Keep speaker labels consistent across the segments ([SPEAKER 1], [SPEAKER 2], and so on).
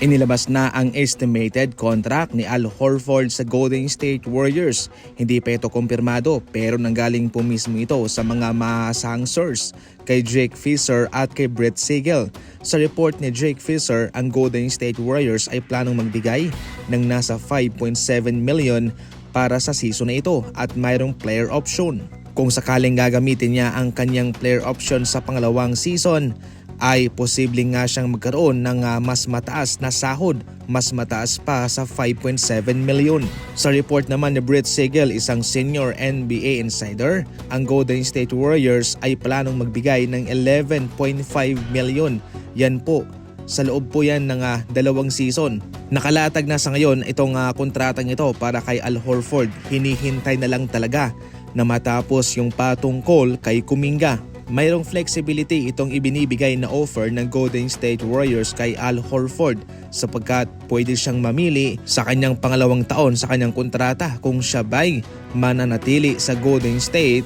[SPEAKER 1] Inilabas na ang estimated contract ni Al Horford sa Golden State Warriors. Hindi pa ito kumpirmado pero nanggaling po mismo ito sa mga maasahang source kay Jake Fisher at kay Brett Siegel. Sa report ni Jake Fisher, ang Golden State Warriors ay planong magbigay ng nasa 5.7 million para sa season na ito at mayroong player option. Kung sakaling gagamitin niya ang kanyang player option sa pangalawang season, ay posibleng nga siyang magkaroon ng ah, mas mataas na sahod, mas mataas pa sa 5.7 million. Sa report naman ni Brett Siegel, isang senior NBA insider, ang Golden State Warriors ay planong magbigay ng 11.5 million. Yan po sa loob po yan ng ah, dalawang season. Nakalatag na sa ngayon itong ah, kontratang ito para kay Al Horford. Hinihintay na lang talaga na matapos yung patungkol kay Kuminga. Mayroong flexibility itong ibinibigay na offer ng Golden State Warriors kay Al Horford sapagkat pwede siyang mamili sa kanyang pangalawang taon sa kanyang kontrata kung siya ba'y mananatili sa Golden State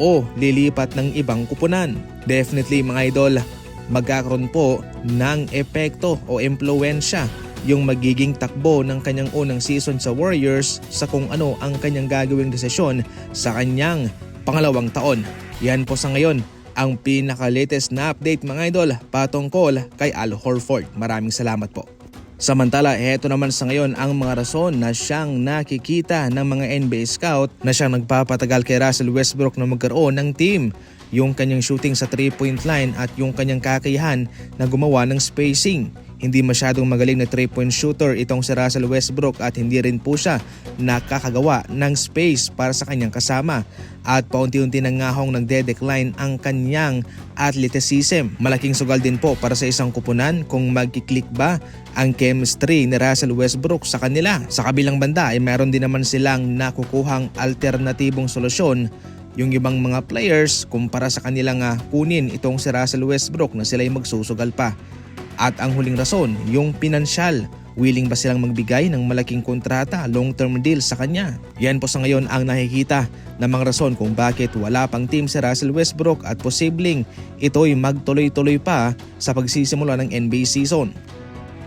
[SPEAKER 1] o lilipat ng ibang kupunan. Definitely mga idol, magkakaroon po ng epekto o impluensya yung magiging takbo ng kanyang unang season sa Warriors sa kung ano ang kanyang gagawing desisyon sa kanyang pangalawang taon. Yan po sa ngayon ang pinaka-latest na update mga idol patungkol kay Al Horford. Maraming salamat po. Samantala, heto naman sa ngayon ang mga rason na siyang nakikita ng mga NBA scout na siyang nagpapatagal kay Russell Westbrook na magkaroon ng team. Yung kanyang shooting sa 3-point line at yung kanyang kakayahan na gumawa ng spacing. Hindi masyadong magaling na 3-point shooter itong si Russell Westbrook at hindi rin po siya nakakagawa ng space para sa kanyang kasama. At paunti-unti nang ngahong nagde-decline ang kanyang athleticism. Malaking sugal din po para sa isang kupunan kung magkiklik ba ang chemistry ni Russell Westbrook sa kanila. Sa kabilang banda ay meron din naman silang nakukuhang alternatibong solusyon yung ibang mga players kumpara sa kanilang kunin itong si Russell Westbrook na sila'y magsusugal pa. At ang huling rason, yung pinansyal. Willing ba silang magbigay ng malaking kontrata, long-term deal sa kanya? Yan po sa ngayon ang nakikita na mga rason kung bakit wala pang team si Russell Westbrook at posibleng ito'y magtuloy-tuloy pa sa pagsisimula ng NBA season.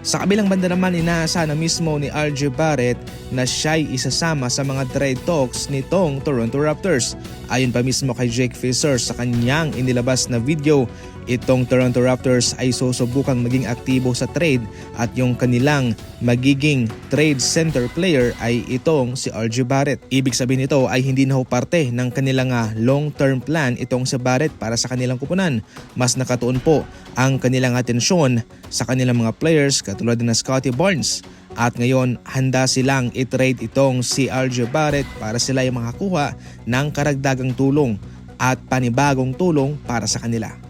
[SPEAKER 1] Sa kabilang banda naman inaasa na mismo ni RJ Barrett na siya'y isasama sa mga trade talks nitong Toronto Raptors. Ayon pa mismo kay Jake Fisher sa kanyang inilabas na video, itong Toronto Raptors ay susubukang maging aktibo sa trade at yung kanilang magiging trade center player ay itong si RJ Barrett. Ibig sabihin nito ay hindi na ho parte ng kanilang ah, long-term plan itong si Barrett para sa kanilang kupunan. Mas nakatuon po ang kanilang atensyon sa kanilang mga players katulad na Scotty Barnes. At ngayon, handa silang i-trade itong si RJ Barrett para sila ay makakuha ng karagdagang tulong at panibagong tulong para sa kanila.